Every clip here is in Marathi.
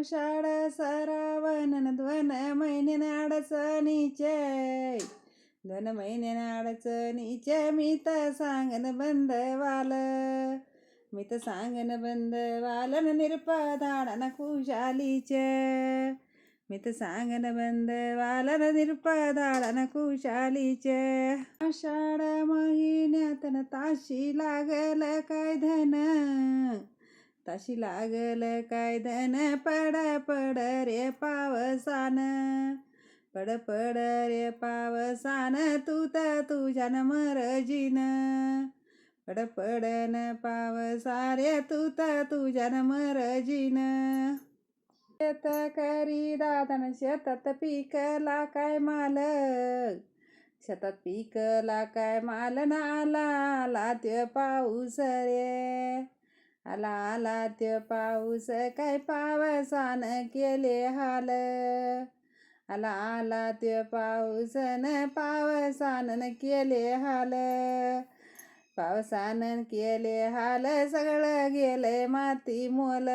आषाढ सरावण ध्वन महिन्यान अडचणीचे दोन महिन्यान अडचणीचे मी तर सांगन बंद वाल मी तर सांगन बंद वालन निरपधाडन खुशालीचे मी तर सांगन बंद वालन निरपधाडन कुशालीचे. आषाढ महिन्यातन ताशी लागल काय धन? ताशी लागल काय धन पड पड रे पावसान. पड पड रे पावसान तू तर तुझ्यान मरजीन पड पडन पावसारे तू तर तुझ्यान मरजीन शेत करी दादान शेतात पिकला काय माल? शेतात पिकला काय माल? आला आला ते पाऊस रे. आला आला ते पाऊस काय पावसान केले हाल? आला आला ते पाऊसन पावसान केले हाल? पावसानं केले हाल सगळं गेले माती मोल.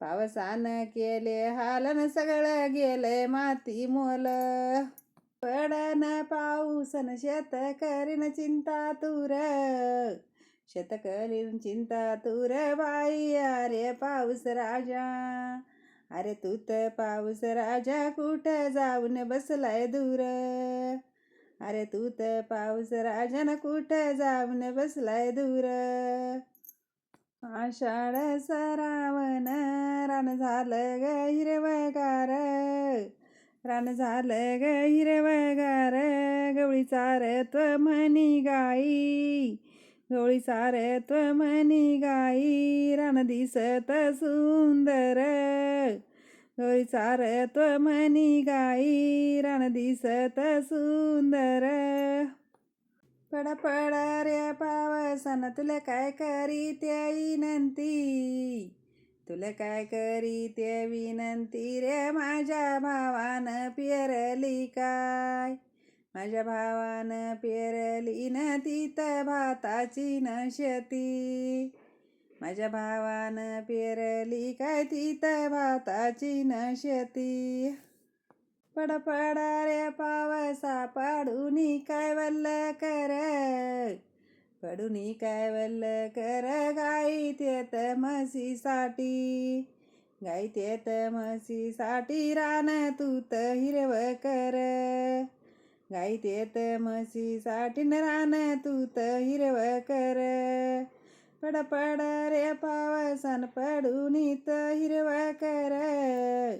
पावसानं केले हालन सगळं गेले माती मोल. पडन पाऊसन शेत करीन चिंता तुर चिंता तूर बाई अरे पाऊस राजा अरे तू तर पाऊस राजा कुठं जाऊन बसलाय दूर अरे तू तर पाऊस राजान कुठं जाऊन बसलाय दूर आषाढ सरावण रान झालं ग हिरवगार रान झालं ग हिरवगार गवळी चारत म्हणी गाई गवळी चारत मनी गाई रान दिसत सुंदर. गवळी चारत मनी गाई रान दिसत सुंदर. पड पड रे पावसान तुला काय करी त्या विनंती तुला काय करी ते विनंती रे माझ्या भावानं पेरली काय? माझ्या भावानं पेरली न तिथं भाताची न माझ्या भावानं पेरली काय तीत भाताची न शेती पड रे पावसा पडूनी काय वल्ल कर. पडूनी काय वल्ल कर गाई तेत म्हशीसाठी. गाई तेत म्हशीसाठी रान तूत हिरव कर. गायतेत म्हशीसाठी तू तूत हिरव कर. पडपड रे पावसान पडून हिरव कर.